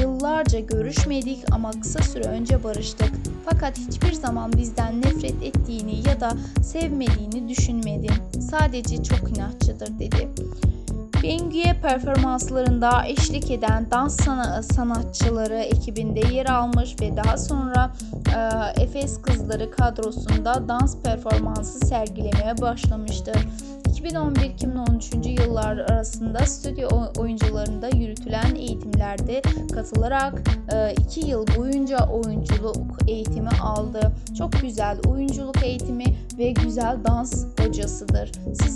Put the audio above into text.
yıllarca görüşmedik ama kısa süre önce barıştık. Fakat hiçbir zaman bizden nefret ettiğini ya da sevmediğini düşünmedim. Sadece çok inatçıdır dedi. Bengü'ye performanslarında eşlik eden dans sana- sanatçıları ekibinde yer almış ve daha sonra e, Efes Kızları kadrosunda dans performansı sergilemeye başlamıştır. 2011-2013 yıllar arasında stüdyo oyuncularında yürütülen eğitimlerde katılarak 2 yıl boyunca oyunculuk eğitimi aldı. Çok güzel oyunculuk eğitimi ve güzel dans hocasıdır. Sizler